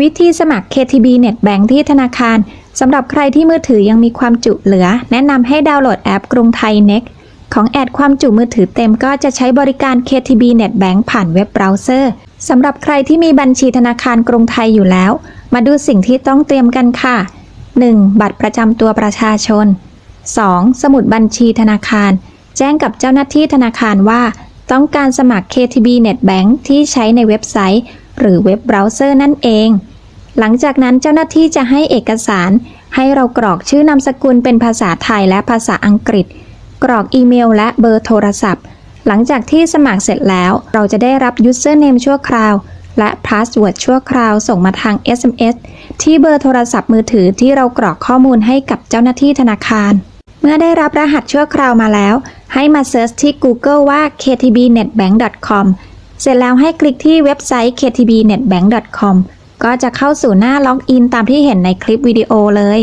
วิธีสมัคร KTB Net Bank ที่ธนาคารสำหรับใครที่มือถือยังมีความจุเหลือ แนะนำให้ดาวน์โหลดแอปกรุงไทย Next ของแอดความจุมือถือเต็มก็จะใช้บริการ KTB Net Bank ผ่านเว็บเบราว์เซอร์สำหรับใครที่มีบัญชีธนาคารกรุงไทยอยู่แล้ว มาดูสิ่งที่ต้องเตรียมกันค่ะ 1. บัตรประจำตัวประชาชน 2. สมุดบัญชีธนาคาร แจ้งกับเจ้าหน้าที่ธนาคารว่า ต้องการสมัคร KTB Net Bank ที่ใช้ในเว็บไซต์ หรือเว็บเบราว์เซอร์นั่นเอง หลังจากนั้นเจ้าหน้าที่จะให้เอกสาร ให้เรากรอกชื่อนามสกุลเป็นภาษาไทยและภาษาอังกฤษ กรอกอีเมลและเบอร์โทรศัพท์ หลังจากที่สมัครเสร็จแล้ว เราจะได้รับ username ชั่วคราว และ password ชั่วคราวส่งมาทาง SMS ที่เบอร์โทรศัพท์มือถือที่เรากรอกข้อมูลให้กับเจ้าหน้าที่ธนาคาร เมื่อได้รับรหัสชั่วคราวมาแล้ว ให้มาเซิร์ชที่ Google ว่า ktbnetbank.com เสร็จแล้วให้คลิกที่เว็บไซต์ ktbnetbank.com ก็จะเข้าสู่หน้าล็อกอินตามที่เห็นในคลิปวิดีโอเลย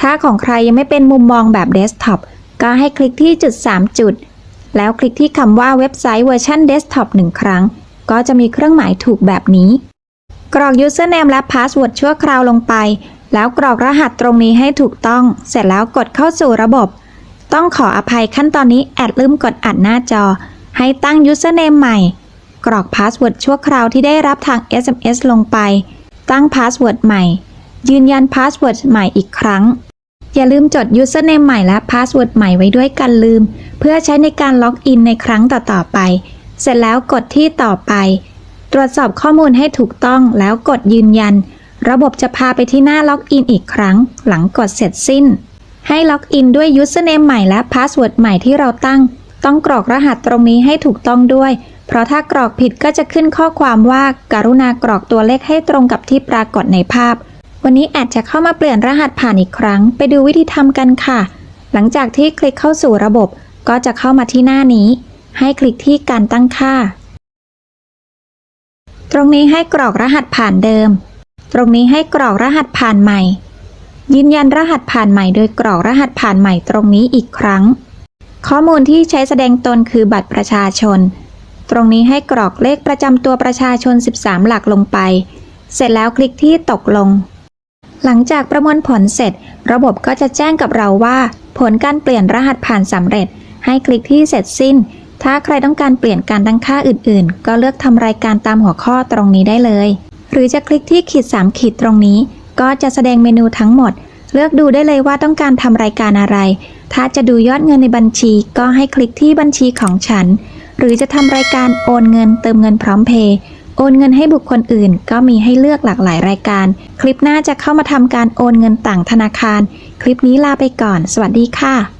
ถ้าของใครยังไม่เป็นมุมมองแบบเดสก์ท็อปก็ให้คลิกที่จุด 3 จุด แล้วคลิกที่คำว่าเว็บไซต์เวอร์ชันเดสก์ท็อปหนึ่งครั้ง ก็จะมีเครื่องหมายถูกแบบนี้ กรอก username และ password ชั่วคราวลงไป แล้วกรอกรหัสตรงนี้ให้ถูกต้อง เสร็จแล้วกดเข้าสู่ระบบ ต้องขออภัยขั้นตอนนี้แอดลืมกดอัดหน้าจอ ให้ตั้ง username ใหม่ กรอก password ชั่วคราวที่ได้รับทาง SMS ลงไป ตั้ง password ใหม่ ยืนยัน password ใหม่อีกครั้ง อย่าลืมจด username ใหม่และ password ใหม่ไว้ด้วยกันลืม เพื่อใช้ในการล็อกอินในครั้งต่อๆไป เสร็จแล้วกดที่ต่อไป ตรวจสอบข้อมูลให้ถูกต้องแล้วกดยืนยัน ระบบจะพาไปที่หน้าล็อกอินอีกครั้ง หลังกดเสร็จสิ้น ให้ล็อกอินด้วย username ใหม่และ password ใหม่ที่เราตั้ง ต้องกรอกรหัสตรงนี้ให้ถูกต้องด้วย เพราะถ้ากรอกผิดก็จะขึ้นข้อความว่าการุณากรอกตัวเลขให้ตรงกับที่ปรากฏในภาพ วันนี้แอดจะเข้ามาเปลี่ยนรหัสผ่านอีกครั้ง ไปดูวิธีทำกันค่ะ หลังจากที่คลิกเข้าสู่ระบบ ก็จะเข้ามาที่หน้านี้ ให้คลิกที่การตั้งค่า ตรงนี้ให้กรอกรหัสผ่านเดิม ตรงนี้ให้กรอกรหัสผ่านใหม่ ยืนยันรหัสผ่านใหม่โดยกรอกรหัสผ่านใหม่ตรงนี้อีกครั้ง ข้อมูลที่ใช้แสดงตนคือบัตรประชาชน ตรงนี้ให้กรอกเลขประจำตัวประชาชน 13 หลักลงไป เสร็จแล้วคลิกที่ตกลง หลังจากประมวลผลเสร็จ ระบบก็จะแจ้งกับเราว่า ผลการเปลี่ยนรหัสผ่านสำเร็จ ให้คลิกที่เสร็จสิ้น ถ้าใครต้องการเปลี่ยนการตั้งค่าอื่นๆ ก็เลือกทำรายการตามหัวข้อตรงนี้ได้เลย หรือจะคลิกที่ขีด 3 ขีดตรงนี้ ก็จะแสดงเมนูทั้งหมด เลือกดูได้เลยว่าต้องการทำรายการอะไร ถ้าจะดูยอดเงินในบัญชี ก็ให้คลิกที่บัญชีของฉัน หรือจะทำรายการโอนเงินเติมเงินพร้อมเพย์โอนเงินให้บุคคลอื่น ก็มีให้เลือกหลากหลายรายการ คลิปหน้าจะเข้ามาทำการโอนเงินต่างธนาคาร คลิปนี้ลาไปก่อน สวัสดีค่ะ